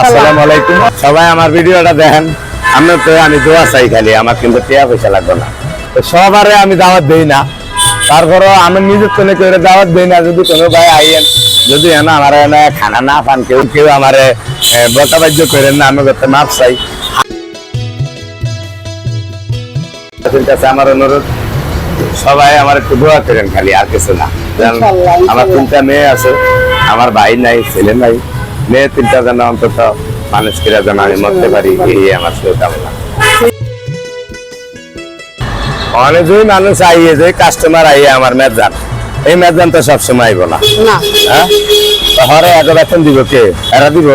আসসালামু আলাইকুম। সবাই আমার ভিডিওটা দেখেন। আমি তো আমি দোয়া চাই খালি আমার কিন্তু টিয়া পয়সা লাগবে না। তো সবারে আমি দাওয়াত দেই না। আমি নিজের তনে করে দাওয়াত দেই না যদি কোনো ভাই আইয়েন যদি এনা আমার এনে খানা না পান কেউ কেউ আমার করেন না আমি করতে মাপ চাই। কাছে আমার অনুরোধ সবাই আমার একটু দোয়া করেন খালি আর কিছু না। আমার তিনটা মেয়ে আছে আমার ভাই নাই ছেলে নাই। মেয়ে যেন অন্তত মানুষ কিরা যেন আমি মরতে পারি এই আমার শুধু কামনা। মানুষ আইয়ে যে কাস্টমার আইয়ে আমার মেজান এই মেজান তো সবসময় আইব না। হ্যাঁ? হরে এত বেতন দিব কে? এরা দিব।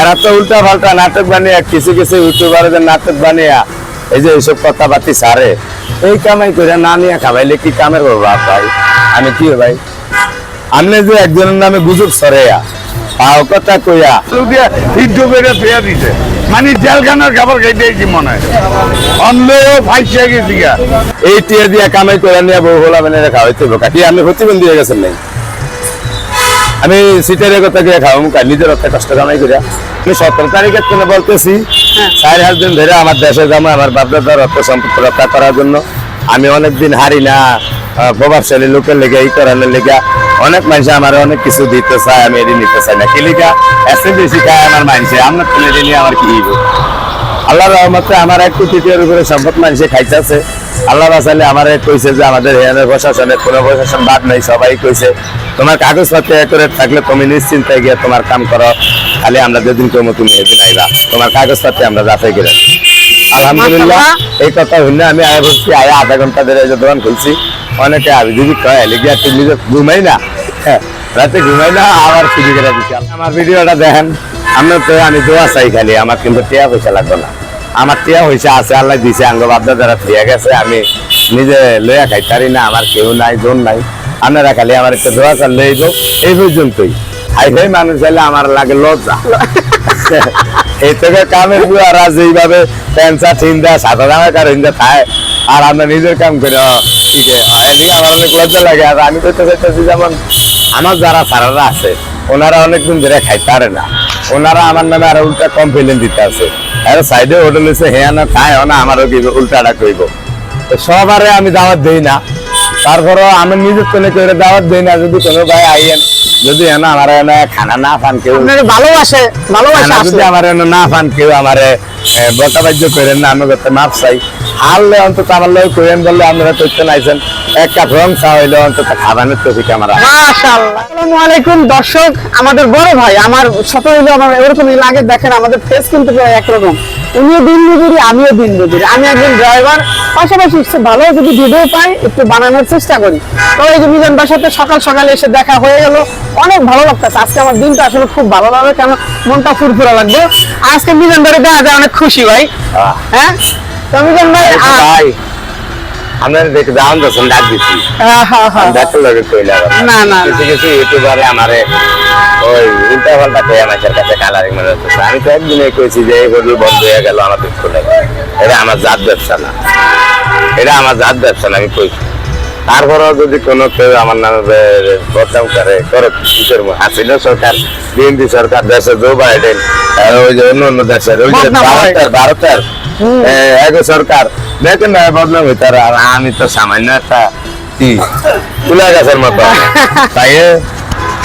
এরা তো উল্টা পাল্টা নাটক বানিয়ে কিছু কিছু ইউটিউবারদের নাটক বানিয়ে এই যে এইসব কথাবার্তি সারে এই কামাই করে না নিয়ে খাবাইলে কি কামের করব ভাই? আমি কি ভাই? আপনি যে একজনের নামে গুজব সরেয়া পাও কথা কইয়া। দিয়া সিদ্ধ করে ফেয়া দিছে। মানে জেলখানার খাবার খাইতে কি মনে হয়। অনলেও ফাইসিয়া গেছি গা। এই টিয়া দিয়া কামাই করে নিয়ে বউ হলা মানে খাওয়াইতে আমি প্রতিবন্ধী হয়ে গেছেন নাই আমি সিটের কথা দিয়ে খাওয়াম কাল নিজের অর্থে কষ্ট কামাই করে আমি সতেরো তারিখের জন্য বলতেছি চার হাজার দিন ধরে আমার দেশে যাব আমার বাপদাদার অর্থ সম্পদ রক্ষা করার জন্য। আমি অনেকদিন হারি না প্রভাবশালী লোকের লেগে এই করানোর লেগে অনেক মানুষ আমার অনেক কিছু দিতে চায় আমি এটি নিতে চাই না। কিলিকা এসে বেশি খায় আমার মানুষে আমার ছেলে নিয়ে আমার কি আল্লাহ রহমতে আমার এক কোটির উপরে সম্পদ মানুষে খাইতেছে। আল্লাহ বাসালে আমার কইছে যে আমাদের এখানে প্রশাসনের কোনো প্রশাসন বাদ নাই সবাই কইছে তোমার কাগজপত্র এ করে থাকলে তুমি নিশ্চিন্তায় গিয়ে তোমার কাম করো খালি আমরা যেদিন কমো তুমি এদিন আইবা। তোমার কাগজ কাগজপত্র আমরা যাচাই করে আলহামদুলিল্লাহ এই কথা হইলে আমি আয়া বলছি আয়া আধা ঘণ্টা ধরে দোকান খুলছি। অনেকে আমি যদি কয় লিখে একটু নিজে ঘুমাই না? হ্যাঁ, রাতে ঘুমাই না আবার ফিরে করে দিচ্ছি। আমার ভিডিওটা দেখেন আমি তো আমি দোয়া চাই খালি আমার কিন্তু টিয়া পয়সা লাগবে না। আমার টিয়া পয়সা আছে আল্লাহ দিছে আঙ্গ বাপদা যারা ফিরে গেছে আমি নিজে লইয়া খাই পারি না আমার কেউ নাই জোন নাই। আপনারা খালি আমার একটা দোয়া চাল লই যাও। এই পর্যন্তই। হাই ফাই মানুষ হলে আমার লাগে লজ্জা। এই থেকে কামের বুয়ারা যেইভাবে প্যান্সা ঠিন্দা সাদা দামে কার হিন্দা খায় আর আমরা নিজের কাম করে ঠিক এদিকে আমার অনেক লজ্জা লাগে আর আমি করতে চাইতেছি যেমন আমার যারা সারারা আছে ওনারা অনেকদিন ধরে খাইতে পারে না। ওনারা আমার নামে আরও উল্টা কমপ্লেন দিতে আছে। আর সাইডে হোটেল এসে হ্যাঁ না খায় না আমারও কি উল্টাটা কইব? তো সবারে আমি দাওয়াত দেই না। তারপরও আমি নিজের তনে করে দাওয়াত দেই না যদি কোনো ভাই আইয়েন যদি এনা আমার এনে খানা না পান কেউ। আপনার ভালোবাসে যদি আমার এনে না পান কেউ আমারে বটাবাজ্য করেন না আমি করতে মাপ চাই। হারলে অন্তত আমার লোক করেন বললে আপনারা করতে নাইছেন। এক কাপ রং চা হইলে অন্তত খাবানের তফিক আমার। আসসালামু আলাইকুম দর্শক আমাদের বড় ভাই আমার সাথে হইল আমার এরকমই লাগে দেখেন আমাদের ফেস কিন্তু প্রায় একরকম। উনিও দিন মজুরি আমিও দিন মজুরি আমি একজন ড্রাইভার পাশাপাশি ভালো যদি ভিডিও পাই একটু বানানোর চেষ্টা করি। তো এই যে মিজান সাথে সকাল সকালে এসে দেখা হয়ে গেল। অনেক ভালো লাগতেছে। আজকে আমার দিনটা আসলে খুব ভালো লাগবে কেন মনটা ফুরফুরা লাগবে। আজকে মিজান ভাই দেখা যায় অনেক খুশি ভাই। হ্যাঁ? তো ভাই এই তো আ- ভাই আপনার দেখে দাম দর্শন ডাক দিচ্ছি। দেখতে লাগে কইলা না, না, কিছু কিছু ইউটিউবারে আমারে ওই উল্টা পাল্টা কইয়া মাছের কাছে কালারিং মনে হচ্ছে। আমি তো একদিনে কইছি যে এই হোটেল বন্ধ হয়ে গেল আমার দুঃখ লাগে। এটা আমার জাত ব্যবসা না। এটা আমার জাত ব্যবসা না আমি কইছি। তারপরেও যদি কোনো কেউ আমার নামে বদনাম করে করে কি করব হাসিনা সরকার বিএনপি সরকার দেশে জো বাইডেন ওই যে অন্য অন্য দেশের ওই যে ভারতের সরকার দেখেন না বদনাম হইতে আর আমি তো সামান্য একটা কি তুলা গাছের মতো। তাই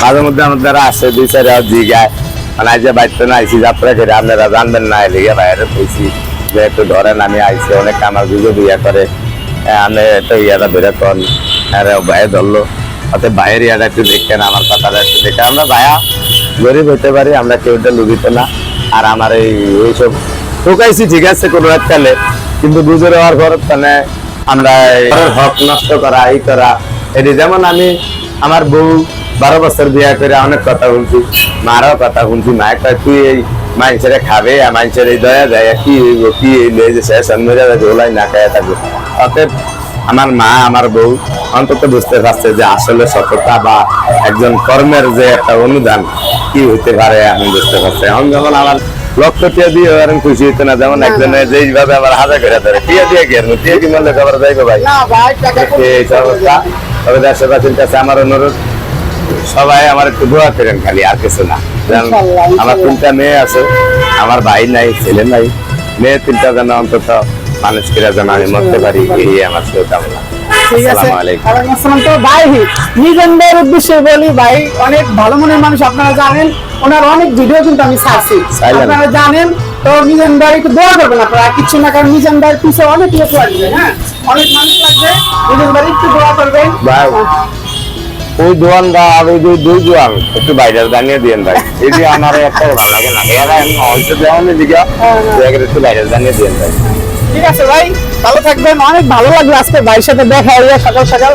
মাঝে মধ্যে আমার দ্বারা আসে দুই চার হাজার জিগায় মানে আজ যে না আইসি যাত্রা করে আপনারা জানবেন না এলিগে বাইরে কইছি যে একটু ধরেন আমি আইসি অনেক আমার গুজব ইয়া করে। আমি তো ইয়াটা বেরো কন আরে বাইরে ধরলো। অতএব বাইরের ইয়াটা একটু দেখেন আমার কথাটা একটু দেখেন। আমরা ভায়া গরিব হইতে পারি আমরা কেউটা লুবিত না। আর আমার এই এইসব ঠকাইছি ঠিক আছে, কোনো এককালে কিন্তু বুঝে দেওয়ার পর মানে আমরা হক নষ্ট করা, এই করা, এটি যেমন আমি আমার বউ বারো বছর বিয়া করে অনেক কথা শুনছি মারও কথা শুনছি মায়ের কয় তুই এই মানুষের খাবে, আর মানুষের এই দয়া দেয় কি হইব, কি হইল এই যে শেষ মেরে ঝোলাই না খাইয়া থাকবে। অতএব আমার মা, আমার বউ অন্তত বুঝতে পারছে যে আসলে সততা বা একজন কর্মের যে একটা অনুদান কি হইতে পারে, আমি বুঝতে পারছি এখন যখন আমার লক্ষ টিয়া দিয়ে এরকম খুশি হইতো না যেমন একজনে যেইভাবে আমার হাজার করে ধরে টিয়া দিয়ে টিয়া কি মূল্য খবর যাইবো ভাই? এই অবস্থা? তবে দেশবাসীর কাছে আমার অনুরোধ সবাই আমার একটু দোয়া করেন খালি আর কিছু না। আমার তিনটা মেয়ে আছে আমার ভাই নাই ছেলে নাই মেয়ে তিনটা যেন অন্তত মানুষ করে যেন আমি মরতে পারি এই আমার শুভকামনা। ঠিক আছে। ভাই নিজেদের উদ্দেশ্যে বলি ভাই অনেক ভালো মনের মানুষ আপনারা জানেন। ওনার অনেক ভিডিও কিন্তু আমি ছাড়ছি। আপনারা জানেন তো মিজান ভাই একটু দোয়া করবেন আপনারা কিচ্ছু না কারণ মিজান ভাই পিছে অনেক লোক লাগবে হ্যাঁ? অনেক মানুষ লাগবে। মিজান ভাই একটু দোয়া করবেন। ভাই। ওই দোয়ানটা আর ওই দুই দোয়ান একটু বাইরে জানিয়ে দিয়েন ভাই। এই যে আমার একটা ভালো লাগে না। এরা হয়তো দেওয়ান দিকে একটু বাইরে জানিয়ে দিয়েন ভাই। ঠিক আছে ভাই ভালো থাকবেন। অনেক ভালো লাগল আজকে ভাইয়ের সাথে দেখা হইয়া সকাল সকাল।